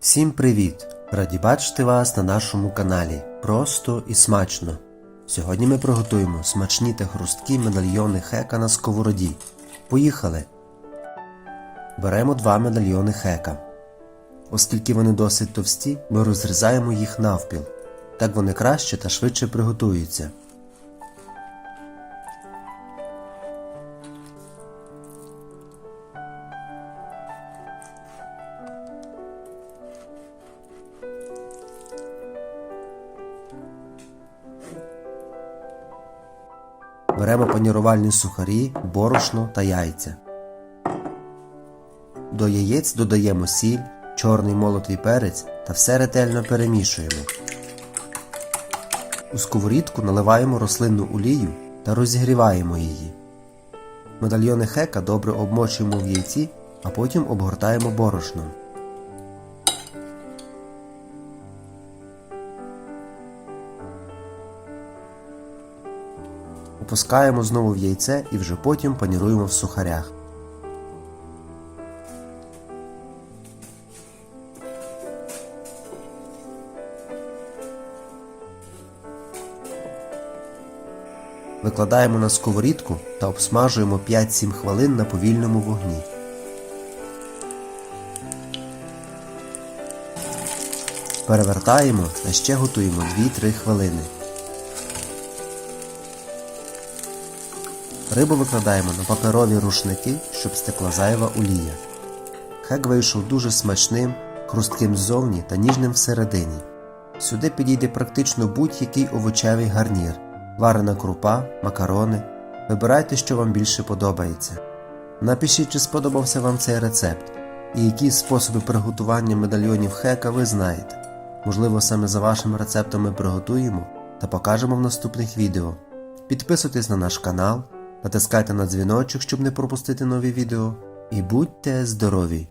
Всім привіт! Раді бачити вас на нашому каналі. Просто і смачно. Сьогодні ми приготуємо смачні та хрусткі медальйони хека на сковороді. Поїхали! Беремо два медальйони хека. Оскільки вони досить товсті, ми розрізаємо їх навпіл. Так вони краще та швидше приготуються. Беремо панірувальні сухарі, борошно та яйця. До яєць додаємо сіль, чорний молотий перець та все ретельно перемішуємо. У сковорідку наливаємо рослинну олію та розігріваємо її. Медальйони хека добре обмочуємо в яйці, а потім обгортаємо борошном. Опускаємо знову в яйце і вже потім паніруємо в сухарях. Викладаємо на сковорідку та обсмажуємо 5-7 хвилин на повільному вогні. Перевертаємо та ще готуємо 2-3 хвилини. Рибу викладаємо на паперові рушники, щоб стекла зайва олія. Хек вийшов дуже смачним, хрустким ззовні та ніжним всередині. Сюди підійде практично будь-який овочевий гарнір, варена крупа, макарони. Вибирайте, що вам більше подобається. Напишіть, чи сподобався вам цей рецепт, і які способи приготування медальйонів хека ви знаєте. Можливо, саме за вашим рецептом ми приготуємо та покажемо в наступних відео. Підписуйтесь на наш канал, натискайте на дзвіночок, щоб не пропустити нові відео. І будьте здорові!